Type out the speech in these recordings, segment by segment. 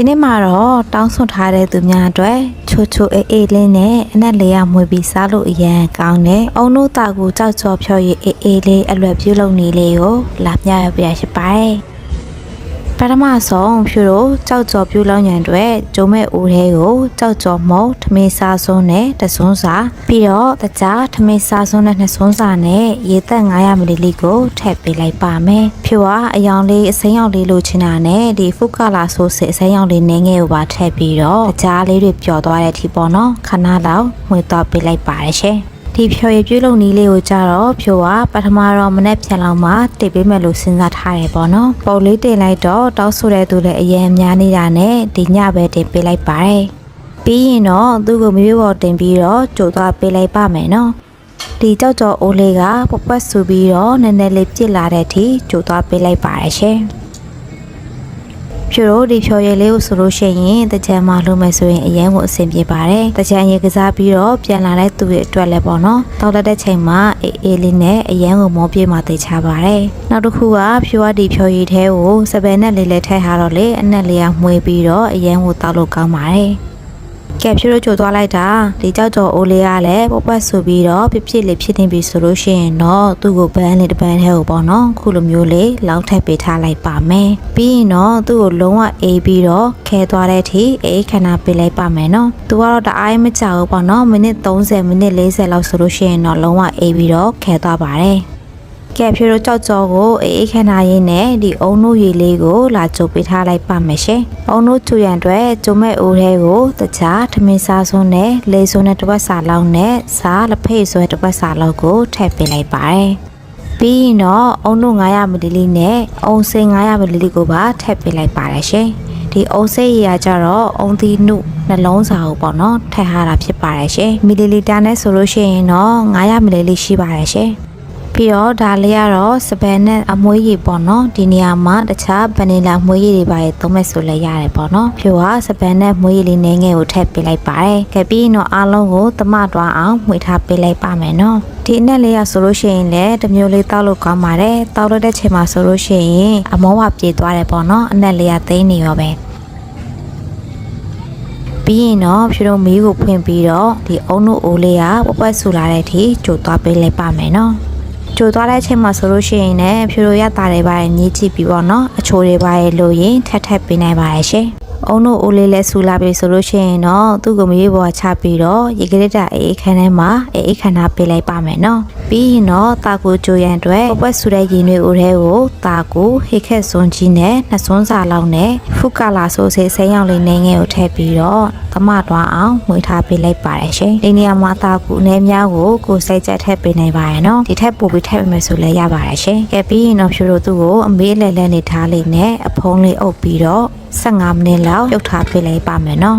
ဒီနေ့မှာတော့တောင်းဆွထားတဲ့သူများအတွက်ချိုချိုအေးအေးလေးနဲ့အနက်လေးရမွေပြီးစားလို့အရန်ကောင်းတယ်။အုံတို့တာကိုကြောက်ကြော်ဖြော်ရည်အေးအေးလေးအလွယ်ပြုလုပ်နေလေးကိုလာပြရပြရှိပါတယ်။ ပထမဆုံးဖြူတို့ကြောက်ကြော်ပြုလုပ်ညံအတွက်ကျုံမဲ့ဦးသေးကိုကြောက်ကြော်မုတ်ထမင်းစားစွန်းနဲ့တစွန်းစာပြီးတော့တကြားထမင်းစားစွန်းနဲ့နှစ်စွန်းစာနဲ့ရေသက်900မီလီလီကိုထည့်ပေးလိုက်ပါမယ်။ဖြူကအယောင်လေးအစိမ်းရောင်လေးလိုချင်တာနဲ့ဒီဖုကလာဆိုးစစ်အစိမ်းရောင်လေးနည်းငယ်ကိုပါထည့်ပြီးတော့တကြားလေးတွေပျော်သွားတဲ့အထိပေါ့နော်ခဏလောက်မှွေတော့ပေးလိုက်ပါတယ်ရှင်။ ဒီဖြော်ရည်ပြုလုပ်နည်းလေးကိုကြတော့ဖြိုကပထမတော့မနဲ့ပြန်လောက်မှတိတ်ပေးမယ်လို့စဉ်းစားထားတယ်ပေါ့နော်ပုံလေးတင်လိုက်တော့တောက်ဆိုတဲ့သူလည်းအရင်များနေတာနဲ့ဒီညပဲတင်ပေးလိုက်ပါတယ်ပြီးရင်တော့သူ့ကိုမြေပေါ်တင်ပြီးတော့ကြိုသွားပေးလိုက်ပါမယ်နော်ဒီကြောက်ကြော်အိုးလေးကပပွက်ဆူပြီးတော့နည်းနည်းလေးပြစ်လာတဲ့အထိကြိုသွားပေးလိုက်ပါတယ်ရှင် ဖြိုတို့ဒီဖြော်ရည်လေးကိုဆိုလို့ရှိရင်တကြံမှာလုပ်မယ်ဆိုရင်အရင်ကိုအဆင်ပြေပါတယ်တကြံရေကစားပြီးတော့ပြန်လာတဲ့သူရဲ့အတွက်လည်းပေါ့နော်တောက်လက်တဲ့ချိန်မှာအေးအေးလေးနဲ့အရင်ကိုမောပြေးမှသိချပါတယ်နောက်တစ်ခုကဖြိုကဒီဖြော်ရည်ထဲကိုစပယ်နဲ့လေးလေးထည့်ထားတော့လေအနက်လေးကမှွေပြီးတော့အရင်ကိုတောက်လို့ကောင်းပါတယ် ကဲဖြိုးတို့ကြိုသွားလိုက်တာဒီကြောက်ကြော်အိုးလေးကလည်းပပွက်ဆူပြီးတော့ပြပြလေးဖြစ်နေပြီဆိုလို့ရှိရင်တော့သူ့ကိုပန်းလေးတစ်ပန်းထဲကိုပေါ့နော်ခုလိုမျိုးလေးလောင်းထည့်ပေးထားလိုက်ပါမယ်ပြီးရင်တော့သူ့ကိုလုံးဝအေးပြီးတော့ခဲသွားတဲ့အထိအေးခဏပေးလိုက်ပါမယ်နော်သူကတော့တအားမကြောက်ဘူးပေါ့နော်မိနစ်30မိနစ်40လောက်ဆိုလို့ရှိရင်တော့လုံးဝအေးပြီးတော့ခဲသွားပါတယ် ကဲဖြိုးတို့ကြောက်ကြောကိုအေးအေးခဏရင်းနဲ့ဒီအုံနုရေလေးကိုလာကြိုပေးထားလိုက်ပါမယ်ရှင်။အုံနုချူရန်အတွက်ကျုံမဲ့အိုးထဲကိုတခြားထမင်းစားစွန်းနဲ့လေစွန်းနဲ့တစ်ပတ်စာလောက်နဲ့စားလက်ဖေးဆွဲတစ်ပတ်စာလောက်ကိုထည့်ပေးလိုက်ပါတယ်။ပြီးရင်တော့အုံနု900မီလီလီနဲ့အုံစိန်900မီလီလီကိုပါထည့်ပေးလိုက်ပါတယ်ရှင်။ဒီအုံစိတ်ရကြတော့အုံသီးနုနှလုံးစာကိုပေါ့နော်ထည့်ထားတာဖြစ်ပါတယ်ရှင်။မီလီလီတာနဲ့ဆိုလို့ရှိရင်တော့900မီလီလီရှိပါတယ်ရှင်။ ပြီးတော့ဒါလေးကတော့စပယ်နဲ့အမွှေးရည်ပေါ့နော်ဒီနေရာမှာတခြားဗနီလာမွှေးရည်တွေပါသုံးမဲ့ဆိုလည်းရတယ်ပေါ့နော်ဖြိုကစပယ်နဲ့မွှေးရည်လေးနည်းငယ်ကိုထည့်ပေးလိုက်ပါတယ်ကဲပြီးရင်တော့အားလုံးကိုသမတွားအောင်မှွေထားပေးလိုက်ပါမယ်နော်ဒီအနက်လေးရဆိုလို့ရှိရင်လည်းတစ်မျိုးလေးတောက်လို့ကောင်းပါတယ်တောက်လို့တဲ့ချိန်မှာဆိုလို့ရှိရင်အမောဝပြေသွားတယ်ပေါ့နော်အနက်လေးရသိမ်းနေရောပဲပြီးရင်တော့ဖြူတို့မီးကိုဖွင့်ပြီးတော့ဒီအုံနုအိုးလေးကပပွက်ဆူလာတဲ့အထိကြိုသွားပေးလိုက်ပါမယ်နော် ကြိုသွားတဲ့အချိန်မှာဆိုလို့ရှိရင်လည်းဖြူတို့ရတာတွေပါညှိကြည့်ပြီးပေါ့နော်အချိုတွေပါရဲ့လို့ရင်ထက်ထက်ပေးနိုင်ပါရဲ့ရှင်အုံနုအိုးလေးလဲဆူလာပြီဆိုလို့ရှိရင်တော့သူ့ကိုမီးပေါ်ချပြီးတော့ရေကလေးတာအေးခန်းထဲမှာအေးခန်းထားပေးလိုက်ပါမယ်နော် ပြီးရင်တော့တာကိုကြိုရန်အတွက်ပပွက်ဆူတဲ့ရင်တွေအိုးထဲကိုတာကိုဟိခက်စွန်ကြီးနဲ့နှစ်စွန်းစာလောက်နဲ့ဖုကလာဆိုစေစိမ်းရောင်လေးနည်းငယ်ကိုထည့်ပြီးတော့သမတွားအောင်မှွေထားပေးလိုက်ပါတယ်ရှင်ဒီနေရာမှာတာကူအနည်းများကိုကိုယ်စိတ်ကြက်ထည့်ပေးနိုင်ပါရဲ့နော်ဒီထက်ပိုပြီးထည့်ပေးမယ်ဆိုလည်းရပါတယ်ရှင်ကဲပြီးရင်တော့ဖြူတို့သူ့ကိုအမေးလဲလဲနေထားလေးနဲ့အဖုံးလေးအုပ်ပြီးတော့15မိနစ်လောက်ပြုတ်ထားပေးလိုက်ပါမယ်နော်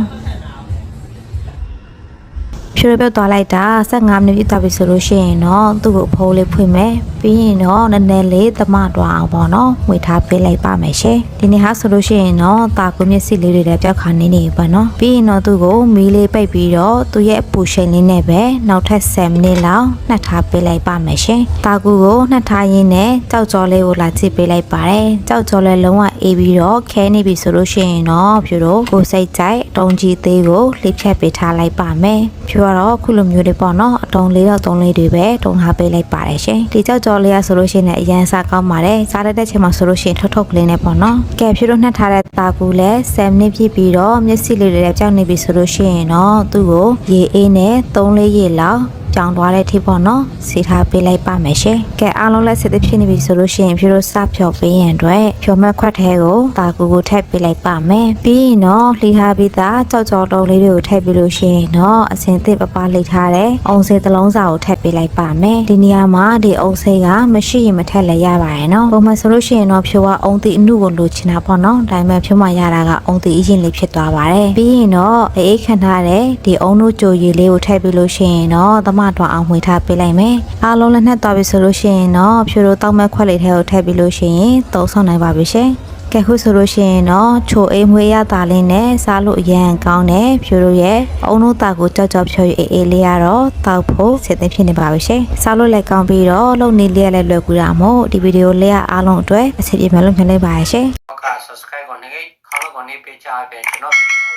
ဖြူရပြုတ်သွားလိုက်တာ15မိနစ်ပြည့်သွားပြီဆိုလို့ရှိရင်တော့သူ့ကိုအဖိုးလေးဖွင့်မယ်ပြီးရင်တော့နည်းနည်းလေးသမတွားအောင်ပေါ့နော်မှွေထားပေးလိုက်ပါမယ်ရှင်ဒီနေ့ဟာဆိုလို့ရှိရင်တော့တာကူမျက်စိလေးတွေလည်းပြောက်ခါနေနေပါနော်ပြီးရင်တော့သူ့ကိုမီးလေးပိတ်ပြီးတော့သူ့ရဲ့အပူရှိန်လေးနဲ့ပဲနောက်ထပ်10မိနစ်လောက်နှက်ထားပေးလိုက်ပါမယ်ရှင်တာကူကိုနှက်ထားရင်းနဲ့ကြောက်ကြော်လေးကိုလာကြည့်ပေးလိုက်ပါတယ်ကြောက်ကြော်လေးလုံးဝအေးပြီးတော့ခဲနေပြီဆိုလို့ရှိရင်တော့ဖြူတို့ကိုစိတ်ကြိုက်တုံးကြီးသေးကိုလှိဖြတ်ပေးထားလိုက်ပါမယ်ဖြူကတော့ခုလိုမျိုးလေးပေါ့နော်အတုံးလေးတော့တုံးလေးတွေပဲတုံးထားပေးလိုက်ပါတယ်ရှင်ဒီကြောက်ကြော်လေးကဆိုလို့ရှိရင်လည်းအရန်စားကောင်းပါတယ်စားရတဲ့ချိန်မှာဆိုလို့ရှိရင်ထုတ်ထုတ်ကလေးနဲ့ပေါ့နော်ကဲဖြူတို့နှက်ထားတဲ့တာကူလည်း10မိနစ်ပြည့်ပြီးတော့မျက်စိလေးတွေလည်းကြောက်နေပြီဆိုလို့ရှိရင်တော့သူ့ကိုရေအေးနဲ့3လေးရေလောက် ကြောင်သွားတဲ့ထိပေါ့နော်စီထားပေးလိုက်ပါမယ်ရှင်ကဲအားလုံးလည်းစစ်သဖြစ်နေပြီဆိုလို့ရှိရင်ဖြူတို့စဖြော်ပေးရန်အတွက်ဖြော်မက်ခွက်ထဲကိုတာကူကိုထည့်ပေးလိုက်ပါမယ်ပြီးရင်တော့လှီထားပြီးသားကြောက်ကြော်တုံးလေးတွေကိုထည့်ပေးလို့ရှိရင်တော့အစင်သစ်ပပလိထားတဲ့အုံစေးတစ်လုံးစာကိုထည့်ပေးလိုက်ပါမယ်ဒီနေရာမှာဒီအုံစေးကမရှိရင်မထည့်လည်းရပါရဲ့နော်ပုံမှန်ဆိုလို့ရှိရင်တော့ဖြိုကအုံတီအနုကိုလိုချင်တာပေါ့နော်ဒါပေမဲ့ဖြိုမှရတာကအုံတီအရင်လေးဖြစ်သွားပါတယ်ပြီးရင်တော့အေးခန့်ထားတဲ့ဒီအုံတို့ကြိုရည်လေးကိုထည့်ပေးလို့ရှိရင်တော့သမတွားအောင်ဝေထားပေးလိုက်မယ်အားလုံးလည်းနှက်သွားပြီဆိုလို့ရှိရင်တော့ဖြိုတို့တောက်မဲ့ခွက်လေးထဲကိုထည့်ပေးလို့ရှိရင်သုံးဆောင်နိုင်ပါပြီရှင်ကဲခုဆိုလို့ရှိရင်တော့ချိုအိမ်မွေးရတာလေးနဲ့စားလို့အရန်ကောင်းတယ်ဖြိုတို့ရဲ့အုံတို့တာကိုကြောက်ကြောက်ဖြိုအေးအေးလေးရတော့တောက်ဖို့စစ်သင့်ဖြစ်နေပါပြီရှင်စားလို့လည်းကောင်းပြီးတော့လုံနေလေးရလည်းလွယ်ကူတာမို့ဒီဗီဒီယိုလေးကအားလုံးအတွက်အစီအပြေမဲ့လို့မြင်လိုက်ပါရရှင် Oka subscribe ကိုနေခဲ့ခေါင်းလို့ကိုနေနေပေးချာပဲကျွန်တော်ပြည်သူ